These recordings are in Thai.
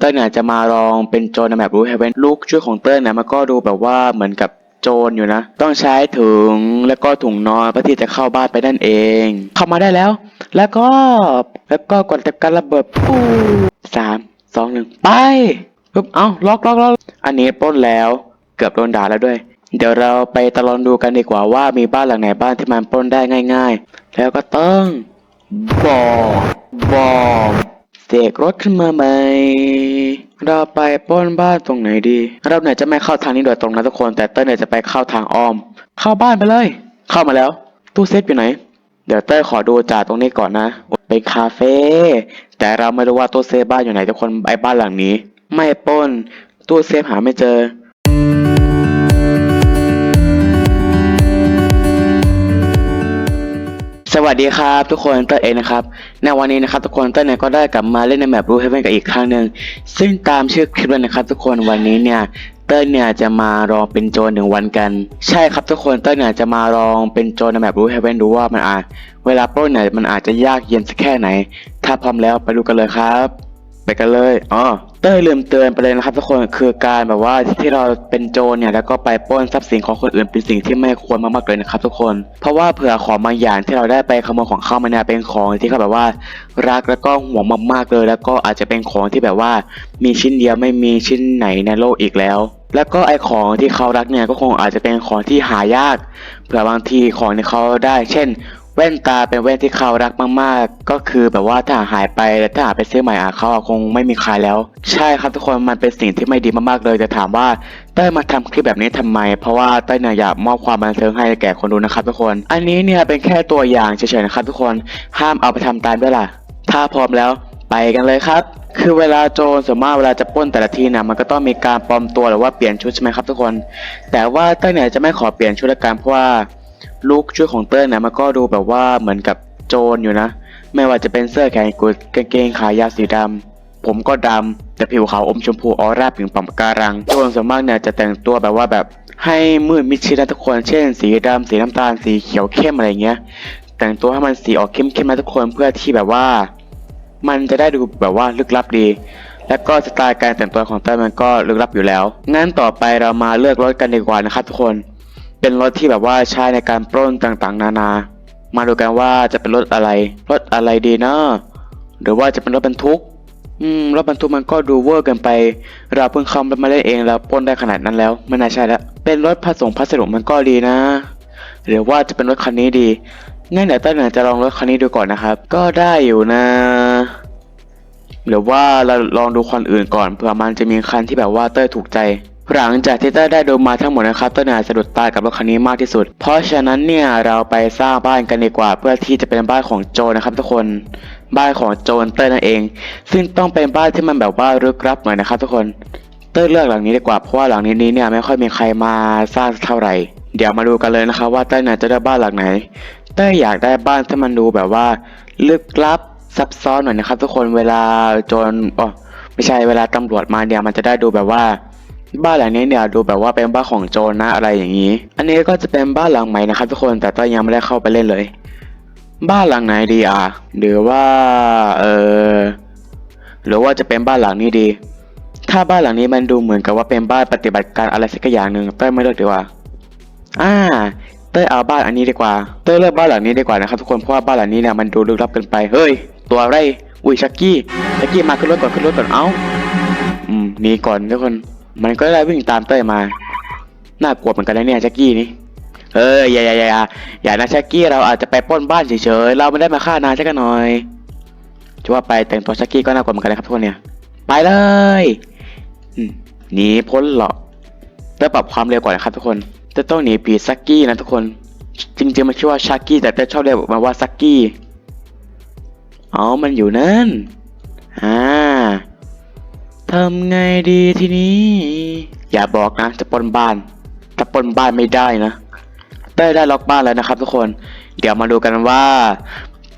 เต้ยเนี่ยจะมาลองเป็นโจรในแบบรูเฮเวนลูกช่วยของเต้ยเนี่ยมันก็ดูแบบว่าเหมือนกับโจรอยู่นะ ต้องใช้ถุงแล้วก็ถุงนอนเพื่อที่จะเข้าบ้านไปนั่นเอง เข้ามาได้แล้ว แล้วก็แล้วก็กดจับการระเบิดปูสามสองหนึ่งไปปึ๊บเอ้าล็อกล็อกล็อกอันนี้ปล้นแล้ว เกือบโดนด่าแล้วด้วย เดี๋ยวเราไปตะลองดูกันดีกว่าว่ามีบ้านหลังไหนบ้างที่มันปล้นได้ง่าย ๆ แล้วก็ต้องบอบอบ เสกรถขึ้นมาใหม่ เราไปป้นบ้านตรงไหนดี เราเนี่ยจะไม่เข้าทางนี้โดยตรงนะทุกคน แต่เต้ยเนี่ยจะไปเข้าทางอ้อม เข้าบ้านไปเลย เข้ามาแล้ว ตู้เซฟอยู่ไหน เดี๋ยวเต้ยขอดูจ่าตรงนี้ก่อนนะเป็นคาเฟ่ แต่เราไม่รู้ว่าตู้เซฟบ้านอยู่ไหนทุกคนไอ้บ้านหลังนี้ ไม่ป้น ตู้เซฟหาไม่เจอ วัสดีครับทุกคนเต้ยเองนะครับในวันนี้นะครับทุกคนเต้ยเนี่ยก็ได้กลับมาเล่นในแมปรูเฮเวนกันอีกครั้งหนึ่งซึ่งตามชื่อคลิปเลยนะครับ ทุกคนวันนี้เนี่ยเต้ยเนี่ยจะมาลองเป็นโจรหนึ่งวันกัน ใช่ครับทุกคนเต้ยเนี่ยจะมาลองเป็นโจรในแมปรูเฮเวนดูว่ามันอาจเวลาปล้นเนี่ยมันอาจจะยากเย็นสักแค่ไหน ถ้าพร้อมแล้วไปดูกันเลยครับ ไปกันเลย อ๋อ เต้ยลืมเตือนไปเลยนะครับทุกคน คือการแบบว่าที่เราเป็นโจรเนี่ย แล้วก็ไปปล้นทรัพย์สินของคนอื่นเป็นสิ่งที่ไม่ควรมากๆเลยนะครับทุกคน เพราะว่าเผื่อของบางอย่างที่เราได้ไปขโมยของเข้ามาเนี่ยเป็นของที่เขาแบบว่า รักแล้วก็ห่วงมากๆเลย แล้วก็อาจจะเป็นของที่แบบว่า มีชิ้นเดียวไม่มีชิ้นไหนในโลกอีกแล้ว แล้วก็ไอของที่เขารักเนี่ยก็คงอาจจะเป็นของที่หายาก เผื่อบางทีของที่เขาได้ เช่น ว่นตาเป็นแว่นที่เขารักมาก ๆ ก็คือแบบว่าถ้าหายไปถ้าหาไปซื้อใหม่อะเขาคงไม่มีขายแล้ว ใช่ครับทุกคนมันเป็นสิ่งที่ไม่ดีมากๆเลยจะถามว่าเต้ยมาทำคลิปแบบนี้ทำไม เพราะว่าเต้ยเนี่ยอยากมอบความบันเทิงให้แก่คนดูนะครับทุกคน อันนี้เนี่ยเป็นแค่ตัวอย่างเฉยๆนะครับทุกคนห้ามเอาไปทำตามด้วยล่ะ ถ้าพร้อมแล้วไปกันเลยครับ คือเวลาโจรส่วนมากเวลาจะป้นแต่ละทีนี่ยมันก็ต้องมีการปลอมตัวหรือว่าเปลี่ยนชุดใช่ไหมครับทุกคน แต่ว่าเต้ยเนี่ยจะไม่ขอเปลี่ยนชุดละกันเพราะว่า ลุคชุดของเต้ยเนี่ยมันก็ดูแบบว่าเหมือนกับโจรอยู่นะ ไม่ว่าจะเป็นเสื้อแขนกุดกางเกงขายาวสีดำผมก็ดำแต่ผิวขาวอมชมพูออร่าผิวปังปะการังโจรส่วนมากเนี่ยจะแต่งตัวแบบว่าแบบให้มืดมิดชิดนะทุกคน เช่น สีดำสีน้ำตาลสีเขียวเข้มอะไรเงี้ย แต่งตัวให้มันสีออกเข้มๆนะทุกคนเพื่อที่แบบว่า มันจะได้ดูแบบว่าลึกลับดีแล้วก็สไตล์การแต่งตัวของเต้ยมันก็ลึกลับอยู่แล้ว งั้นต่อไปเรามาเลือกรถกันดีกว่านะครับทุกคน เป็นรถที่แบบว่าใช้ในการปล้นต่างๆ นานา มาดูกันว่าจะเป็นรถอะไร รถอะไรดีนะหรือว่าจะเป็นรถบรรทุก อืม รถบรรทุกมันก็ดูเวอร์เกินไป เราเพิ่งเข้ามาเล่นเองแล้วปล้นได้ขนาดนั้นแล้วไม่น่าใช่แล้วเป็นรถผสมพัสดุมันก็ดีนะ หรือว่าจะเป็นรถคันนี้ดี งั้นเดี๋ยวต้นเนี่ยจะลองรถคันนี้ดูก่อนนะครับ ก็ได้อยู่นะ หรือว่าเราลองดูคันอื่นก่อนเผื่อมันจะมีคันที่แบบว่าเต้ยถูกใจ หลังจากที่เต้ยได้ดูมาทั้งหมดนะครับเต้ยนี่ยสะดุดตากับรถคันนี้มากที่สุด เพราะฉะนั้นเนี่ยเราไปสร้างบ้านกันดีกว่า เพื่อที่จะเป็นบ้านของโจนะครับทุกคนบ้านของโจรเต้ยนั่นเอง ซึ่งต้องเป็นบ้านที่มันแบบว่าลึกลับหน่อยนะครับทุกคนเต้ยเลือกหลังนี้ดีกว่าเพราะว่าหลังนี้นี้เนี่ยไม่ค่อยมีใครมาสร้างเท่าไหร่ เดี๋ยวมาดูกันเลยนะครับว่าเต้ยเนี่ยจะได้บ้านหลังไหนเต้ยอยากได้บ้านที่มันดูแบบว่าลึกลับซับซ้อนหน่อยนะครับ ทุกคนเวลาโจรอ๋อไม่ใช่เวลาตำรวจมาเนี่ยมันจะได้ดูแบบว่า บ้านหลังนี้เนี่ยดูแบบว่าเป็นบ้านของโจรนะอะไรอย่างนี้ อันนี้ก็จะเป็นบ้านหลังใหม่นะครับทุกคนแต่เต้ยยังไม่ได้เข้าไปเล่นเลย บ้านหลังไหนดีอะหรือว่าเออหรือว่าจะเป็นบ้านหลังนี้ดี ถ้าบ้านหลังนี้มันดูเหมือนกับว่าเป็นบ้านปฏิบัติการอะไรสักอย่างหนึ่งเต้ยไม่เลือกดีกว่าอ่าเต้ยเอาบ้านอันนี้ดีกว่า เต้ยเลือกบ้านหลังนี้ดีกว่านะครับทุกคนเพราะว่าบ้านหลังนี้เนี่ยมันดูลึกลับเกินไปเฮ้ยตัวอะไรอุ้ยชักกี้ชักกี้มาขึ้นรถก่อนขึ้นรถก่อนเอ้าอืมนีก่อนทุกคน มันก็ได้วิ่งตามเต้ยมา น่ากลัวเหมือนกันนะเนี่ยชักกี้นี่ เอออย่าอย่าอย่าอย่ายานะชักกี้เราอาจจะไปป้นบ้านเฉยๆ เราไม่ได้มาฆ่านายชักหน่อยจะว่าไปแต่งตัวชักกี้ก็น่ากลัวเหมือนกันนะครับทุกคนเนี่ย ไปเลยหนีพ้นหรอกเต้ปรับความเร็วก่อนนะครับทุกคน จะต้องหนีผีซักกี้นะทุกคน จริงๆมันชื่อว่าชักกี้แต่เต้ชอบเรียกมันว่าซักกี้ อ๋อ มันอยู่นั่น อ่า ทำไงดีทีนี้ อย่าบอกนะ จะปนบ้านถ้าปนบ้านไม่ได้นะเต้ได้ล็อกบ้านแล้วนะครับ ทุกคน เดี๋ยวมาดูกันว่า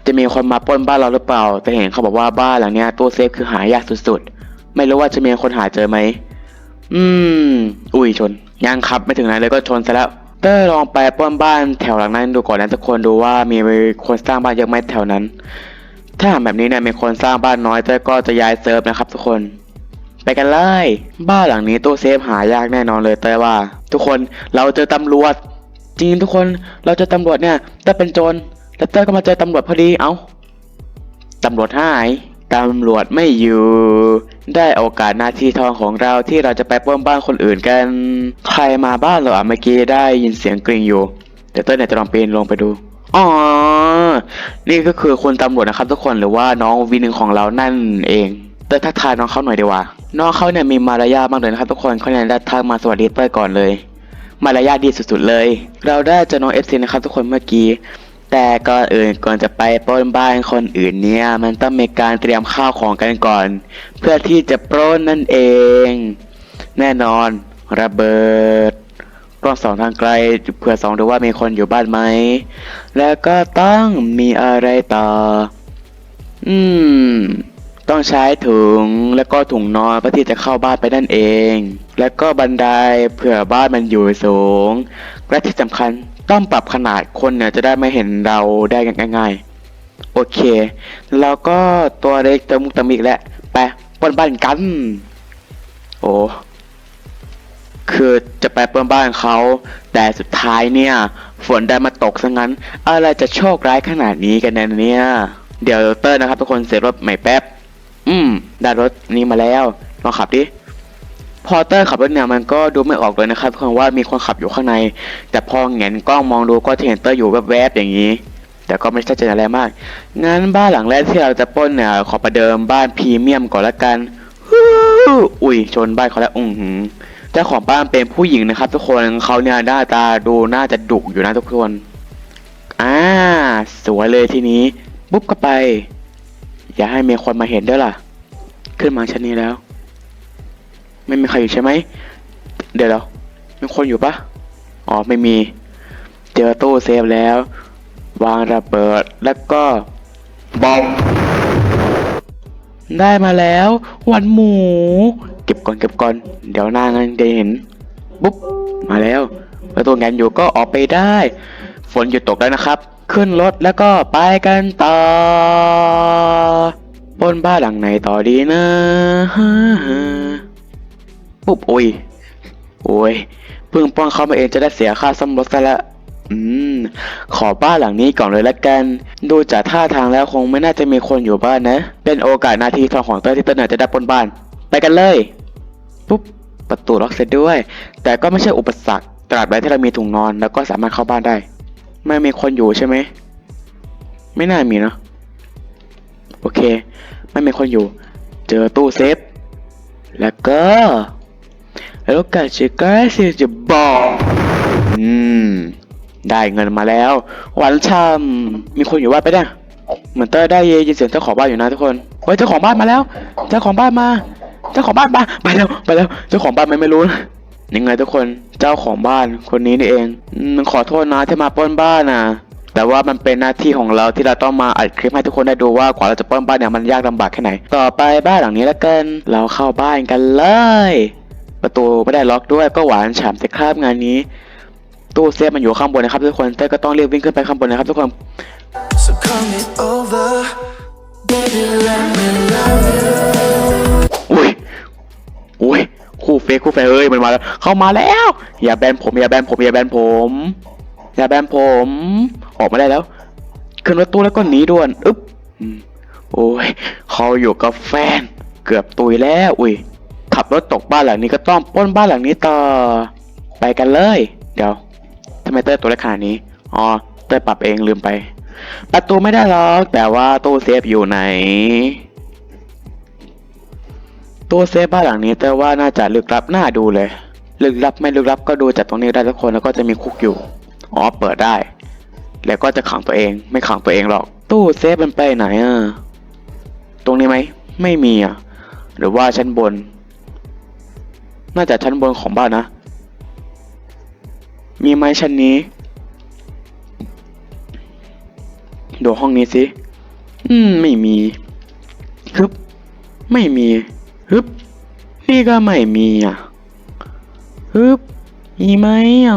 จะมีคนมาปล้นบ้านเราหรือเปล่า แต่เห็นเขาบอกว่าบ้านหลังเนี้ยตู้เซฟคือหายากสุดๆ ไม่รู้ว่าจะมีคนหาเจอไหม อืม อุ้ยชน ยังขับไม่ถึงไหนเลยก็ชนซะแล้ว เต้ลองไปปล้นบ้านแถวหลังนั้นดูก่อนนะทุกคนดูว่ามีคนสร้างบ้านเยอะไหมแถวนั้น ถ้าแบบนี้เนี่ยมีคนสร้างบ้านน้อยเต้ก็จะย้ายเซิร์ฟนะครับ ทุกคน ไปกันเลย บ้านหลังนี้ตู้เซฟหายากแน่นอนเลยเต้ว่า ทุกคนเราเจอตำรวจ จริงทุกคนเราเจอตำรวจเนี่ยเต้เป็นโจรแล้วเต้ก็มาเจอตำรวจพอดีเอ้าตำรวจหายตำรวจไม่อยู่ ได้โอกาสหน้าที่ทองของเราที่เราจะไปปล้นบ้านคนอื่นกัน ใครมาบ้านเหรอเมื่อกี้ได้ยินเสียงกริ่งอยู่ เดี๋ยวเต้ยเนี่ยจะลองปีนลงไปดูอ๋อ นี่ก็คือคุณตำรวจนะครับทุกคนหรือว่าน้องวีหนึ่งของเรานั่นเอง เต้ยทักทายน้องเขาหน่อยดีกว่า น้องเขาเนี่ยมีมารยาทมากเลยนะครับทุกคนเขาเนี่ยได้ทักมาสวัสดีเต้ยก่อนเลย มารยาทดีสุดๆเลย เราได้เจอน้องเอฟซีนะครับทุกคนเมื่อกี้ แต่ก่อนอื่นก่อนจะไปปล้นบ้านคนอื่นเนี่ย มันต้องมีการเตรียมข้าวของกันก่อน เพื่อที่จะปล้นนั่นเอง แน่นอนระเบิดกล้องสองทางไกลเพื่อสองดูว่ามีคนอยู่บ้านไหม แล้วก็ต้องมีอะไรต่อ อืม ต้องใช้ถุงแล้วก็ถุงนอนเพื่อที่จะเข้าบ้านไปนั่นเอง แล้วก็บันไดเผื่อบ้านมันอยู่สูง และที่สำคัญต้องปรับขนาดคนเนี่ยจะได้ไม่เห็นเราได้ง่ายๆ โอเคแล้วก็ตัวเล็กตะมุกตะมิกแหละไปปนบ้านกัน โอ้คือจะไปเปิ้มบ้านเขา แต่สุดท้ายเนี่ย ฝนได้มาตกซะงั้น อะไรจะโชคร้ายขนาดนี้กันเนี่ย เดี๋ยวเตอร์นะครับทุกคนเสร็จรถใหม่แป๊บ อืมได้รถนี้มาแล้วลองขับดิพอเตอร์ขับรถเนี่ยมันก็ดูไม่ออกเลยนะครับทุกคนว่ามีคนขับอยู่ข้างใน แต่พอเห็นกล้องมองดูก็เห็นเตอร์อยู่แวบๆอย่างนี้ แต่ก็ไม่ใช่จะอะไรมาก งั้นบ้านหลังแรกที่เราจะปล้นเนี่ยขอประเดิมบ้านพรีเมียมก่อนละกันอุ้ยชนบ้านเขาแล้วอือหือเจ้าของบ้านเป็นผู้หญิงนะครับ ทุกคนเขาเนี่ยหน้าตาดูน่าจะดุอยู่นะทุกคนอ่าสวยเลยทีนี้ปุ๊บก็ไป อย่าให้มีคนมาเห็นด้วยล่ะ ขึ้นมาชั้นนี้แล้ว ไม่มีใครอยู่ใช่ไหม เดี๋ยวเรามีคนอยู่ปะอ๋อไม่มี เจอตู้เซฟแล้ว วางระเบิดแล้วก็บอมได้มาแล้ววันหมู เก็บก่อนเก็บก่อน เดี๋ยวหน้างั้นจะเห็นปุ๊บมาแล้วประตูงานอยู่ก็ออกไปได้ ฝนหยุดตกแล้วนะครับ ขึ้นรถแล้วก็ไปกันต่อ บนบ้านหลังไหนต่อดีนะปุ๊บโอ้ยโอ้ยเพิ่งป้อนเข้ามาเองจะได้เสียค่าซ่อมรถซะละอืม ขอบ้านหลังนี้ก่อนเลยละกัน ดูจากท่าทางแล้วคงไม่น่าจะมีคนอยู่บ้านนะ เป็นโอกาสนาทีทองของเต้ยที่เต้ยเนี่ยจะได้ปนบ้าน ไปกันเลย ปุ๊บ ประตูล็อกเสร็จด้วย แต่ก็ไม่ใช่อุปสรรค ตราบใดที่เรามีถุงนอนแล้วก็สามารถเข้าบ้านได้ ไม่มีคนอยู่ใช่ไหม ไม่น่ามีเนอะโอเค ไม่มีคนอยู่ เจอตู้เซฟ แล้วก็แล้วก็จะกล้าสิจะบอกอืม ได้เงินมาแล้ว หวานช่ำมีคนอยู่บ้านไปเนี่ยเหมือนเต้ยได้ยินเสียงเจ้าของบ้านอยู่นะทุกคนเฮ้ยเจ้าของบ้านมาแล้ว เจ้าของบ้านมา เจ้าของบ้านมา ไปแล้ว ไปแล้ว เจ้าของบ้านไม่ไม่รู้นะ ยังไงทุกคนเจ้าของบ้านคนนี้นี่เองอืมขอโทษนะที่มาปล้นบ้านนะแต่ว่ามันเป็นหน้าที่ของเราที่เราต้องมาอัดคลิปให้ทุกคนได้ดูว่ากว่าเราจะปล้นบ้านเนี่ยมันยากลำบากแค่ไหน ต่อไปบ้านหลังนี้แล้วกันเราเข้าบ้านกันเลย ประตูไม่ได้ล็อกด้วยก็หวานฉ่ำแต่คราบงานนี้ ตู้เซฟมันอยู่ข้างบนนะครับทุกคนเต้ก็ต้องเรีบวิ่งขึ้นไปข้างบนนะครับทุกคน So come over, baby, let me love you. ฟกคู่แฟร์เอ้ยมันมาแล้วเข้ามาแล้ว อย่าแบนผมอย่าแบนผมอย่าแบนผม อย่าแบนผม ออกมาได้แล้วขึ้นรถตู้แล้วก็หนีด่วนอึ๊บโอ้ยเขาอยู่กับแฟน เกือบตุยแล้วอุ้ยขับรถตกบ้านหลังนี้ก็ต้องป้นบ้านหลังนี้ต่อไปกันเลย เดี๋ยวทำไมเต้ยตัวเล็กขนาดนี้อ๋อเต้ยปรับเองลืมไป ประตูไม่ได้ล็อกแต่ว่าตู้เซฟอยู่ไหน ตู้เซฟบ้านหลังนี้แต่ว่าน่าจะลึกลับน่าดูเลย ลึกลับไม่ลึกลับก็ดูจากตรงนี้ได้ทุกคนแล้วก็จะมีคุกอยู่อ๋อเปิดได้ แล้วก็จะขังตัวเอง ไม่ขังตัวเองหรอก ตู้เซฟมันไปไหนอะตรงนี้ไหมไม่มีอะหรือว่าชั้นบน น่าจะชั้นบนของบ้านนะ มีไหมชั้นนี้ดูห้องนี้สิ อืม ไม่มีฮึบไม่มี ฮึบนี่ก็ไม่มีอะฮึบมีไหมอะ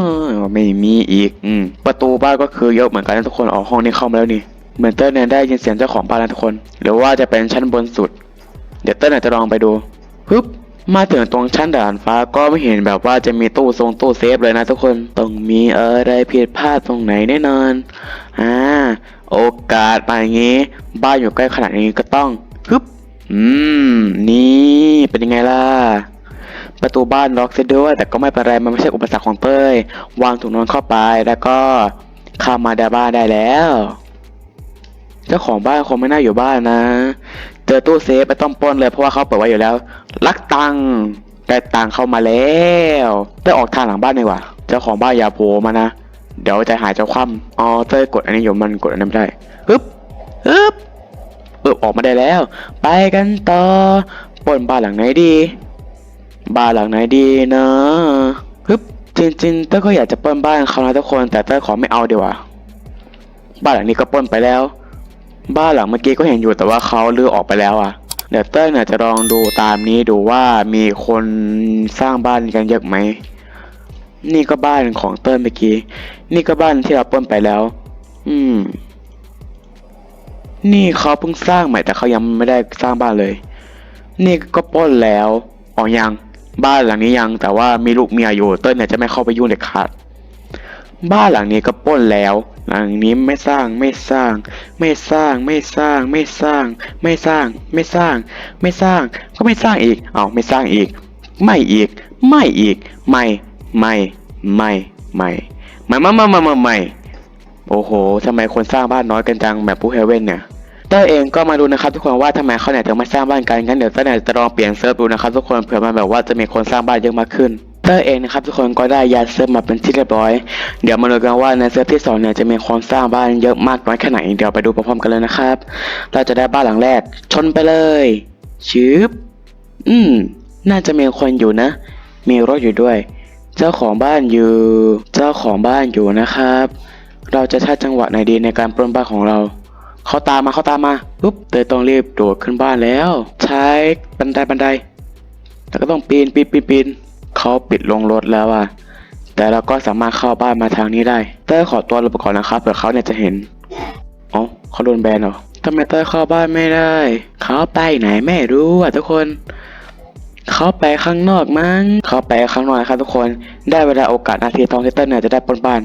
ไม่มีอีกอืมประตูบ้านก็คือเยอะเหมือนกันนะทุกคนออกห้องนี้เข้ามาแล้วนี่เหมือนเต้นเนี่ยได้ยินเสียงเจ้าของบ้านแล้วทุกคน หรือว่าจะเป็นชั้นบนสุด เดี๋ยวเต้นอาจจะลองไปดูฮึบมาถึงตรงชั้นด่านฟ้าก็ไม่เห็นแบบว่าจะมีตู้ทรงตู้เซฟเลยนะทุกคนต้องมีอะไรผิดพลาดตรงไหนแน่นอนอ่าโอกาสมาอย่างงี้ บ้านอยู่ใกล้ขนาดนี้ก็ต้องฮึบ อืม นี่เป็นยังไงล่ะ ประตูบ้านล็อกเสียด้วย แต่ก็ไม่เป็นไร มันไม่ใช่อุปสรรคของเต้ย วางถุงนอนเข้าไปแล้วก็ข้ามาในบ้านได้แล้ว เจ้าของบ้านคงไม่น่าอยู่บ้านนะ เจอตู้เซฟไม่ต้องปล้นเลยเพราะว่าเขาเปิดไว้อยู่แล้ว ลักตังได้ตังเข้ามาแล้วได้ออกทางหลังบ้านดีกว่า เจ้าของบ้านอย่าโผล่มานะ เดี๋ยวจะหายเจ้าคว่ำอ๋อเต้ยกดอันนี้อยู่มันกดอันนั้นไม่ได้ปึ๊บปึ๊บ ปึ๊บออกมาได้แล้ว ไปกันต่อป้นบ้านหลังไหนดี บ้านหลังไหนดีนะปึ๊บจริงๆเต้ก็อยากจะป้นบ้านเขานะทุกคนแต่เต้ขอไม่เอาเดีกว่าบ้านหลังนี้ก็ป้นไปแล้ว บ้านหลังเมื่อกี้ก็เห็นอยู่แต่ว่าเขาเลือออกไปแล้วอะเดี๋ยวเต้เนี่ยจะลองดูตามนี้ดูว่ามีคนสร้างบ้านกันเยอะไหมนี่ก็บ้านของเต้เมื่อกี้ นี่ก็บ้านที่เราป้นไปแล้ว อืม นี่เขาเพิ่งสร้างใหม่แต่เขายังไม่ได้สร้างบ้านเลย นี่ก็ปล้นแล้วอ๋อยัง บ้านหลังนี้ยัง แต่ว่ามีลูกเมียอยู่เต้ยเนี่ยจะไม่เข้าไปยุ่งเด็ดขาดบ้านหลังนี้ก็ป้นแล้ว หลังนี้ไม่สร้างไม่สร้าง ไม่สร้างไม่สร้างไม่สร้าง ไม่สร้างไม่สร้าง ไม่สร้างก็ไม่สร้างอีกเอาไม่สร้างอีก ไม่อีก ไม่อีก ไม่ไม่ไม่ไม่ไม่ไม่ไม่ไม่ไม่ไม่โอ้โหทำไมคนสร้างบ้านน้อยกันจังแบบผู้เฮเว่นเนี่ย เต้ยเองก็มาดูนะครับทุกคนว่าทำไมเขาเนี่ยถึงมาสร้างบ้านกันงั้นเดี๋ยวเต้ยเนี่ยจะลองเปลี่ยนเซิร์ฟดูนะครับทุกคนเผื่อมันแบบว่าจะมีคนสร้างบ้านเยอะมากขึ้นเต้ยเองนะครับทุกคนก็ได้ย้ายเซิร์ฟมาเป็นที่เรียบร้อย เดี๋ยวมาดูกันว่าในเซิร์ฟที่สองเนี่ยจะมีคนสร้างบ้านเยอะมากน้อยแค่ไหนเดี๋ยวไปดูพร้อมๆกันเลยนะครับ เราจะได้บ้านหลังแรก ชนไปเลยชืบอืม น่าจะมีคนอยู่นะ มีรถอยู่ด้วย เจ้าของบ้านอยู่ เจ้าของบ้านอยู่นะครับ เราจะใช้จังหวะไหนดีในการปล้นบ้านของเรา เขาตามมาเขาตามมาปุ๊บเตยต้องรีบโดดขึ้นบ้านแล้ว ใช้บันไดบันไดแล้วก็ต้องปีนปีนปีนปีนเขาปิดลงรถแล้วอะแต่เราก็สามารถเข้าบ้านมาทางนี้ได้เต้ยขอตัวลงไปก่อนนะครับเผื่อเขาเนี่ยจะเห็นอ๋อเขาโดนแบนเหรอทำไมเต้ยเข้าบ้านไม่ได้เขาไปไหนไม่รู้อะทุกคนเขาไปข้างนอกมั้งเขาไปข้างนอกครับทุกคน ได้เวลาโอกาสนาทีทองที่เต้ยเนี่ยจะได้ปนบ้าน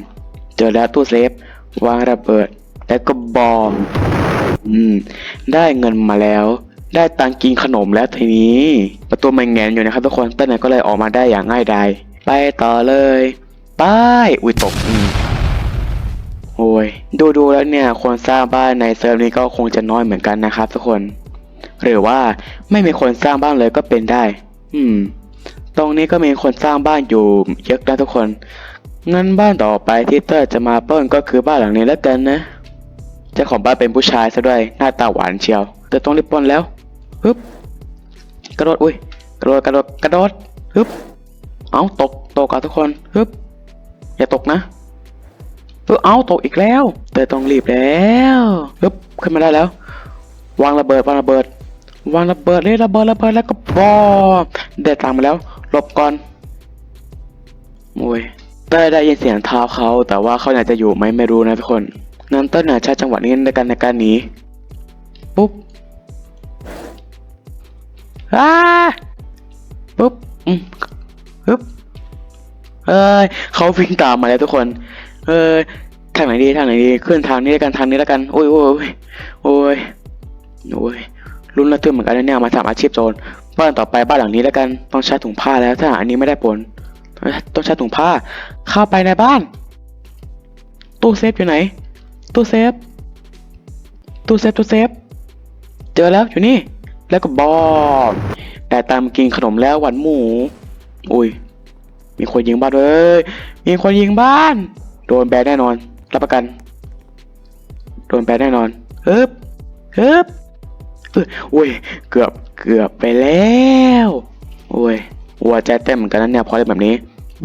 เจอแล้วตู้เซฟ วางระเบิด แล้วก็บอม อืม ได้เงินมาแล้ว ได้ตังกินขนมแล้วทีนี้ ประตูมันแงนอยู่นะครับทุกคนเต้นเนี่ยก็เลยออกมาได้อย่างง่ายดายไปต่อเลยไปอุ้ยตกอืมโอ้ยดูดูแล้วเนี่ยคนสร้างบ้านในเซิร์ฟนี้ก็คงจะน้อยเหมือนกันนะครับทุกคน หรือว่าไม่มีคนสร้างบ้านเลยก็เป็นได้ อืม ตรงนี้ก็มีคนสร้างบ้านอยู่เยอะนะทุกคนงั้นบ้านต่อไปที่เตอร์จะมาเปล้นก็คือบ้านหลังนี้แล้วกันนะ จ้าของบ้านเป็นผู้ชายซะด้วยหน้าตาหวานเชียวแต่ต้องรีบปล้นแล้วฮึบกระโดดอุ้ยกระโดดกระโดดกระโดดฮึบเอาตกตกอะทุกคนฮึบอย่าตกนะเออเอาตกอีกแล้วแต่ต้องรีบแล้วฮึบขึ้นมาได้แล้ว วางระเบิดวางระเบิด วางระเบิดเลยระเบิดระเบิดแล้วก็บอมได้ตังมาแล้วหลบก่อนโอ้ยได้ได้ยินเสียงเท้าเขาแต่ว่าเขาอยากจะอยู่ไหมไม่รู้นะทุกคน นั้นต้นเนี่ยใช้จังหวะนี้ในการในการหนีปุ๊บอ้าปุ๊บอืมปึ๊บเอ้ยเขาวิ่งตามมาแล้วทุกคน เอ้ยทางไหนดีทางไหนดีขึ้นทางนี้แล้วกันทางนี้แล้วกันโอ้ยโอ้ยโอ้ยโอ้ยรุนระทึกเหมือนกันนะเนี่ยมาทำอาชีพโจรบ้านต่อไปบ้านหลังนี้แล้วกันต้องใช้ถุงผ้าแล้วถ้าหากอันนี้ไม่ได้ผลต้องใช้ถุงผ้า เข้าไปในบ้าน ตู้เซฟอยู่ไหน ตู้เซฟ ตู้เซฟ ตู้เซฟ เจอแล้วอยู่นี่ แล้วก็บอมแต่ตามกินขนมแล้วหวานหมู อุ้ย มีคนยิงบ้านเลยมีคนยิงบ้าน โดนแบนแน่นอน รับประกัน โดนแบนแน่นอนฮึบฮึบเอ้ยอุ้ย เกือบ เกือบไปแล้วโอ้ยหัวใจเต้นเหมือนกันนะเนี่ยพอเล่นแบบนี้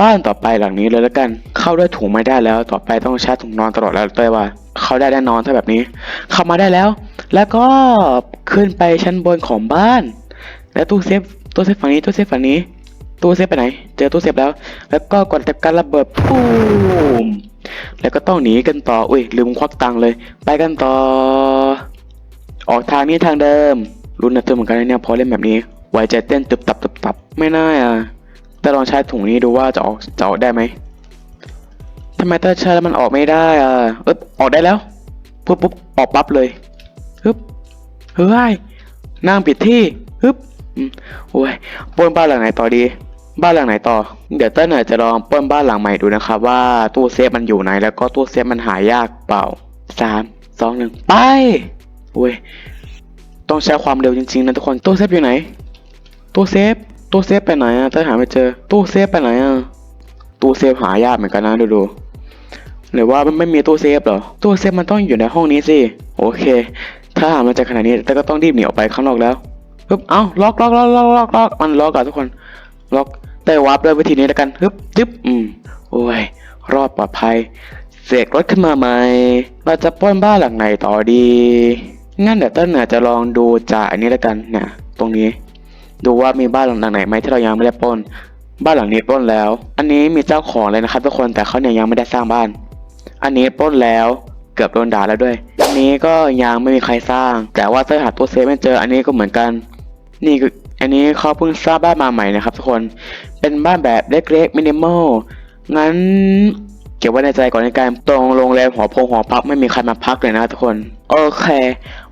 บ้านต่อไปหลังนี้เลยแล้วกัน เข้าด้วยถุงไม่ได้แล้ว ต่อไปต้องใช้ถุงนอนตลอดแล้วเต้ยว่า เข้าได้แน่นอนถ้าแบบนี้ เข้ามาได้แล้ว แล้วก็ขึ้นไปชั้นบนของบ้าน แล้วตู้เซฟตู้เซฟฝั่งนี้ตู้เซฟฝั่งนี้ ตู้เซฟไปไหน เจอตู้เซฟแล้ว แล้วก็กดจับการระเบิดปูมแล้วก็ต้องหนีกันต่ออุ้ยลืมควักตังค์เลย ไปกันต่อ ออกทางนี้ทางเดิมรุนนะเธอเหมือนกันเนี่ยพอเล่นแบบนี้หัวใจเต้นตึบตับตึบตับไม่น่าอะ แต่ลองใช้ถุงนี้ดูว่าจะออกจะออกได้ไหมทำไมถ้าใช้แล้วมันออกไม่ได้อะเอ๊ออกได้แล้วปุ๊บปุ๊บออกปั๊บเลยฮึบเฮ้ยนั่งผิดที่ฮึบอืมโอ้ยป้นบ้านหลังไหนต่อดี บ้านหลังไหนต่อ เดี๋ยวเต้นหน่อยจะลองป้นบ้านหลังใหม่ดูนะครับว่าตู้เซฟมันอยู่ไหนแล้วก็ตู้เซฟมันหายากเปล่าสามสองหนึ่งไปโอ้ยต้องใช้ความเร็วจริงๆนะทุกคนตู้เซฟอยู่ไหนตู้เซฟ ตู้เซฟไปไหนอะเต้ยหาไม่เจอ ตู้เซฟไปไหนอะตู้เซฟหายากเหมือนกันนะดูดูหรือว่ามันไม่มีตู้เซฟเหรอ ตู้เซฟมันต้องอยู่ในห้องนี้สิ โอเค ถ้าหามันจะขนาดนี้เต้ยก็ต้องรีบหนีออกไปข้างนอกแล้วฮึบเอ้าล็อกล็อกล็อกล็อกล็อกล็อกมันล็อกอะทุกคน ล็อกเต้ยวาร์ปด้วยวิธีนี้แล้วกันฮึบจึ๊บอืม โอ้ย รอดปลอดภัย เสกรถขึ้นมาใหม่ เราจะปล้นบ้านหลังไหนต่อดี งั้นเดี๋ยวต้นน่ะจะลองดูจากอันนี้แล้วกันเนี่ย ตรงนี้ ดูว่ามีบ้านหลังไหนไหมที่เรายังไม่ได้ปล้น บ้านหลังนี้ปล้นแล้ว อันนี้มีเจ้าของเลยนะครับทุกคนแต่เขาเนี่ยยังไม่ได้สร้างบ้าน อันนี้ปล้นแล้วเกือบโดนด่าแล้วด้วย อันนี้ก็ยังไม่มีใครสร้าง แต่ว่าเต้ยหาตัวเซฟไม่เจอ อันนี้ก็เหมือนกัน นี่คืออันนี้เขาเพิ่งสร้างบ้านมาใหม่นะครับทุกคน เป็นบ้านแบบเล็กๆมินิมอล งั้นเก็บไว้ในใจก่อนในการตรงโรงแรมหอพงหอพักไม่มีใครมาพักเลยนะทุกคน โอเค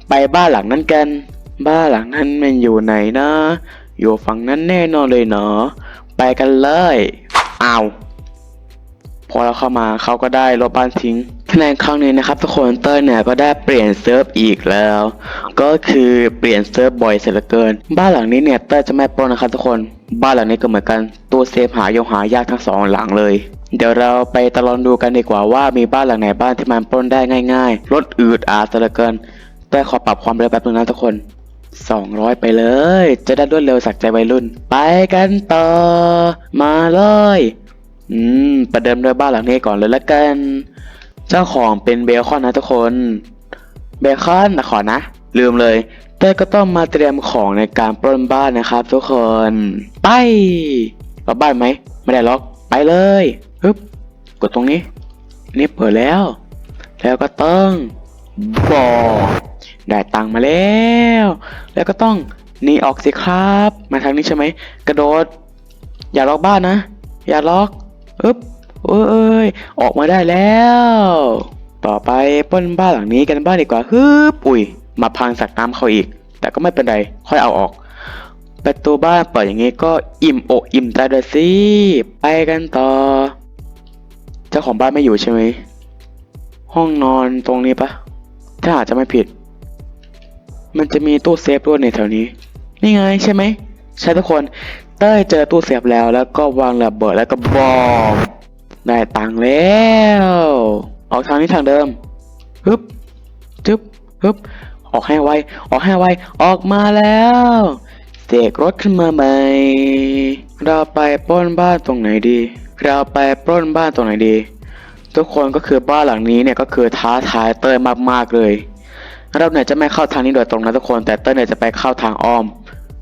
ไปบ้านหลังนั้นกัน บ้านหลังนั้นมันอยู่ไหนนะ อยู่ฝั่งนั้นแน่นอนเลยเนาะไปกันเลยเอาพอเราเข้ามาเขาก็ได้ลบบ้านทิ้งในครั้งนี้นะครับทุกคนเต้ยเนี่ยก็ได้เปลี่ยนเซิร์ฟอีกแล้ว ก็คือเปลี่ยนเซิร์ฟบ่อยเสียเหลือเกิน บ้านหลังนี้เนี่ยเต้ยจะไม่ปล้นนะครับทุกคนบ้านหลังนี้ก็เหมือนกันตัวเซฟหายงหายากทั้งสองหลังเลย เดี๋ยวเราไปตลอนดูกันดีกว่าว่ามีบ้านหลังไหนบ้างที่มันปล้นได้ง่าย ๆ รถอืดอาดเสียเหลือเกินเต้ยขอปรับความเร็วแป๊บนึงนะทุกคน 200 ไปเลย จะได้รวดเร็วสักใจวัยรุ่น ไปกันต่อ มาเลย อืม ประเดิมด้วยบ้านหลังนี้ก่อนเลยละกัน เจ้าของเป็นเบคอนนะทุกคน เบคอนนะขอนะ ลืมเลยเต้ยก็ต้องมาเตรียมของในการปล้นบ้านนะครับทุกคน ไปล็อกบ้านไหม ไม่ได้ล็อก ไปเลยฮึบ กดตรงนี้ นี่เปิดแล้ว แล้วก็ต้องบอก ได้ตังมาแล้ว แล้วก็ต้องหนีออกสิครับ มาทางนี้ใช่ไหม กระโดด อย่าล็อกบ้านนะ อย่าล็อกอึ๊บเอ้ยเอ้ยออกมาได้แล้ว ต่อไปป้นบ้านหลังนี้กันบ้างดีกว่าฮึบอุ้ย มาพังสักน้ำเขาอีก แต่ก็ไม่เป็นไร ค่อยเอาออก ประตูบ้านเปิดอย่างนี้ก็อิ่มอกอิ่มใจด้วยสิ ไปกันต่อ เจ้าของบ้านไม่อยู่ใช่ไหม ห้องนอนตรงนี้ปะ ถ้าอาจจะไม่ผิด มันจะมีตู้เซฟด้วยในแถวนี้ นี่ไงใช่ไหมใช่ทุกคนเต้ยเจอตู้เซฟแล้วแล้วก็วางระเบิดแล้วก็บอมได้ตังค์แล้วออกทางนี้ทางเดิมฮึบจึ๊บฮึบออกให้ไวออกให้ไวออกมาแล้วเสกรถขึ้นมาใหม่เราไปปล้นบ้านตรงไหนดี เราไปปล้นบ้านตรงไหนดี ทุกคนก็คือบ้านหลังนี้เนี่ยก็คือท้าทายเต้ยมากๆเลย เราเนี่ยจะไม่เข้าทางนี้โดยตรงนะทุกคน แต่เต้ยเนี่ยจะไปเข้าทางอ้อม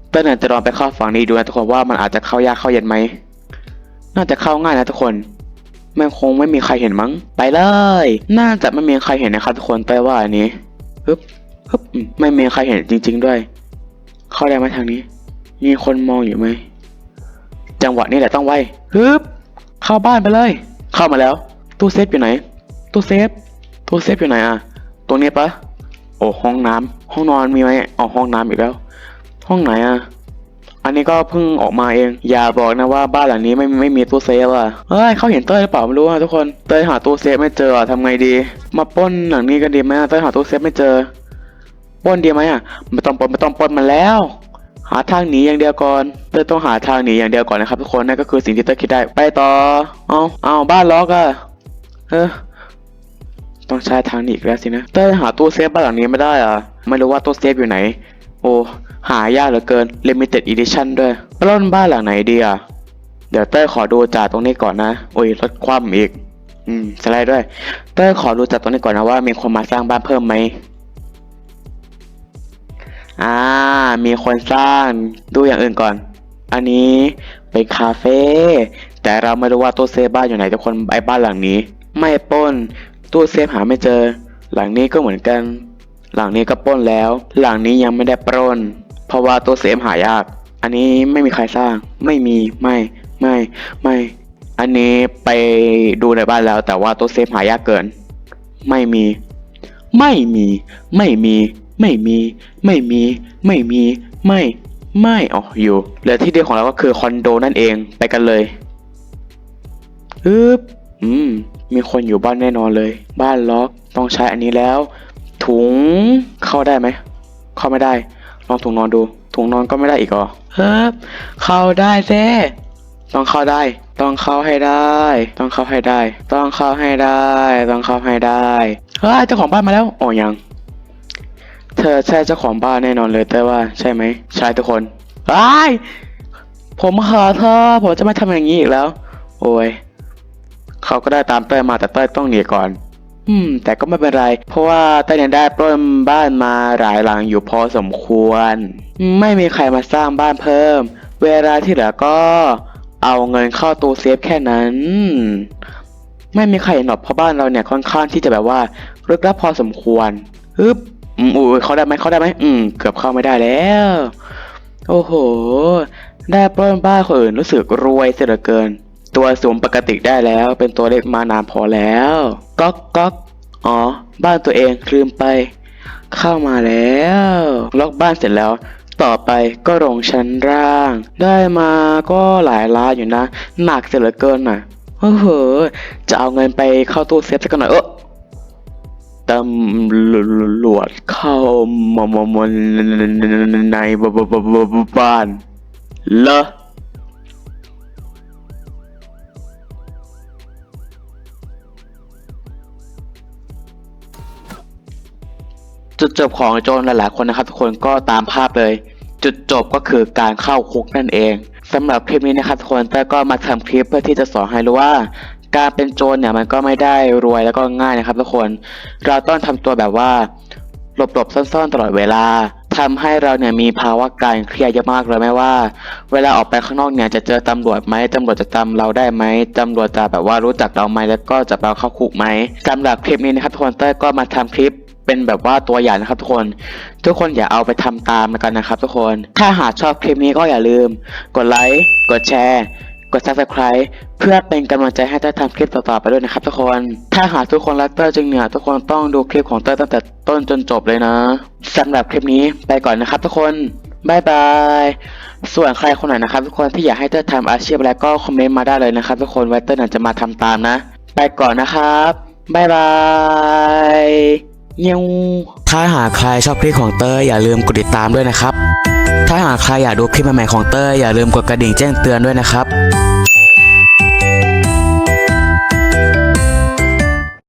เต้ยเนี่ยจะลองไปเข้าฝั่งนี้ดูนะทุกคนว่ามันอาจจะเข้ายากเข้าเย็นไหม น่าจะเข้าง่ายนะทุกคนมันคงไม่มีใครเห็นมั้ง ไปเลย น่าจะไม่มีใครเห็นนะครับทุกคนเต้ยว่าอันนี้ฮึบฮึบไม่มีใครเห็นจริง ๆ ด้วย เข้าได้ไหมทางนี้ มีคนมองอยู่ไหม จังหวะนี้แหละต้องไวฮึบเข้าบ้านไปเลย เข้ามาแล้ว ตู้เซฟอยู่ไหน ตู้เซฟ ตู้เซฟอยู่ไหนอะ ตรงนี้ปะ โอ้ห้องน้ำห้องนอนมีไหมอ๋อห้องน้ำอีกแล้ว ห้องไหนอะ อันนี้ก็เพิ่งออกมาเอง อย่าบอกนะว่าบ้านหลังนี้ไม่ไม่มีตู้เซฟอะเฮ้ยเขาเห็นเต้ยหรือเปล่าไม่รู้อะทุกคนเต้ยหาตู้เซฟไม่เจออะทำไงดี มาป้นหลังนี้กันดีไหมอะเต้ยหาตู้เซฟไม่เจอป้นดีไหมอะไม่ต้องป้นไม่ต้องป้นมันแล้ว หาทางหนีอย่างเดียวก่อนเต้ยต้องหาทางหนีอย่างเดียวก่อนนะครับทุกคนนั่นก็คือสิ่งที่เต้ยคิดได้ไปต่อ เอาเอาบ้านล็อกอะเออ ต้องใช้ทางนีอีกแล้วสินะเต้หาตู้เซฟบ้านหลังนี้ไม่ได้อะ ไม่รู้ว่าตู้เซฟอยู่ไหน โอ้ หายากเหลือเกิน limited edition ด้วยปล้นบ้านหลังไหนดีอะ เดี๋ยวเต้ยขอดูจากตรงนี้ก่อนนะ โอ้ยรถคว่ำอีก อืมสไลด์ด้วย เต้ยขอดูจากตรงนี้ก่อนนะว่ามีคนมาสร้างบ้านเพิ่มไหมอ่า มีคนสร้างดูอย่างอื่นก่อน อันนี้เป็นคาเฟ่แต่เราไม่รู้ว่าตู้เซฟบ้านอยู่ไหนทุกคนไอ้บ้านหลังนี้ ไม่ป้น ตู้เซฟหาไม่เจอ หลังนี้ก็เหมือนกัน หลังนี้ก็ปล้นแล้ว หลังนี้ยังไม่ได้ปล้น เพราะว่าตู้เซฟหายาก อันนี้ไม่มีใครสร้าง ไม่มี ไม่ ไม่ ไม่ อันนี้ไปดูในบ้านแล้ว แต่ว่าตัวเซฟหายากเกิน ไม่มี ไม่มี ไม่มี ไม่มี ไม่มี ไม่มี ไม่ ไม่อ๋ออยู่เหลือที่เดียวของเราก็คือคอนโดนั่นเอง ไปกันเลยอึ๊บ อืม มีคนอยู่บ้านแน่นอนเลย บ้านล็อกต้องใช้อันนี้แล้ว ถุงเข้าได้ไหม เข้าไม่ได้ ลองถุงนอนดู ถุงนอนก็ไม่ได้อีกเหรอเฮ้ยเข้าได้เซ่ต้องเข้าได้ ต้องเข้าให้ได้ ต้องเข้าให้ได้ ต้องเข้าให้ได้ ต้องเข้าให้ได้เฮ้ยเจ้าของบ้านมาแล้วอ๋อยัง เธอใช่เจ้าของบ้านแน่นอนเลยแต่ว่าใช่ไหมใช่ทุกคนไอ้ายผมขอเธอผมจะไม่ทำอย่างนี้อีกแล้ว โอ้ย เขาก็ได้ตามเต้ยมาแต่เต้ยต้องหนีก่อน อืม แต่ก็ไม่เป็นไร เพราะว่าเต้ยยังได้ปล้นบ้านมาหลายหลังอยู่พอสมควร ไม่มีใครมาสร้างบ้านเพิ่ม เวลาที่เหลือก็เอาเงินเข้าตู้เซฟแค่นั้น ไม่มีใครเห็นหรอกเพราะบ้านเราเนี่ยค่อนข้างที่จะแบบว่าลึกลับพอสมควรฮึบอืมอุ้ยเขาได้ไหมเขาได้ไหมอืม เกือบเข้าไม่ได้แล้ว โอ้โห ได้ปล้นบ้านคนอื่นรู้สึกรวยเสียเหลือเกิน ตัวสูงปกติได้แล้ว เป็นตัวเล็กมานานพอแล้วก๊อกก๊อกอ๋อ บ้านตัวเองลืมไป เข้ามาแล้ว ล็อกบ้านเสร็จแล้ว ต่อไปก็ลงชั้นล่าง ได้มาก็หลายล้านอยู่นะ หนักเสียเหลือเกินน่ะโอ้โหจะเอาเงินไปเข้าตู้เซฟสักหน่อยเออตำรวจเข้ามามามาในบ้านเหรอ จุดจบของโจรหลายๆคนนะครับ ทุกคนก็ตามภาพเลย จุดจบก็คือการเข้าคุกนั่นเองสำหรับคลิปนี้นะครับทุกคนแต่ก็มาทำคลิปเพื่อที่จะสอนให้รู้ว่า การเป็นโจรเนี่ยมันก็ไม่ได้รวยแล้วก็ง่ายนะครับทุกคน เราต้องทำตัวแบบว่าหลบๆซ่อนๆตลอดเวลาทำให้เราเนี่ยมีภาวะการเครียดเยอะมากเลยไม่ว่า เวลาออกไปข้างนอกเนี่ยจะเจอตำรวจไหมตำรวจจะจำเราได้ไหมตำรวจจะแบบว่ารู้จักเราไหมแล้วก็จะเราเข้าคุกไหมสำหรับคลิปนี้นะครับทุกคนเต้ก็มาทำคลิป เป็นแบบว่าตัวอย่างนะครับทุกคน ทุกคนอย่าเอาไปทำตามกันนะครับ ทุกคน ถ้าหากชอบคลิปนี้ก็อย่าลืม กดไลค์กดแชร์กด subscribe เพื่อเป็นกำลังใจให้เต้ยทำคลิปต่อๆไปด้วยนะครับทุกคน ถ้าหากทุกคนรักเต้ยจริงเนี่ยทุกคนต้องดูคลิปของเต้ยตั้งแต่ต้นจนจบเลยนะสำหรับคลิปนี้ไปก่อนนะครับทุกคนบายบาย ส่วนใครคนไหนนะครับ ทุกคนที่อยากให้เต้ยทำอาชีพอะไรก็คอมเมนต์มาได้เลยนะครับ ทุกคนไว้เต้ยน่าจะมาทำตามนะ ไปก่อนนะครับบายบาย เงี้ยวถ้าหากใครชอบคลิปของเต้ยอย่าลืมกดติดตามด้วยนะครับ ถ้าหากใครอยากดูคลิปใหม่ๆของเต้ยอย่าลืมกดกระดิ่งแจ้งเตือนด้วยนะครับ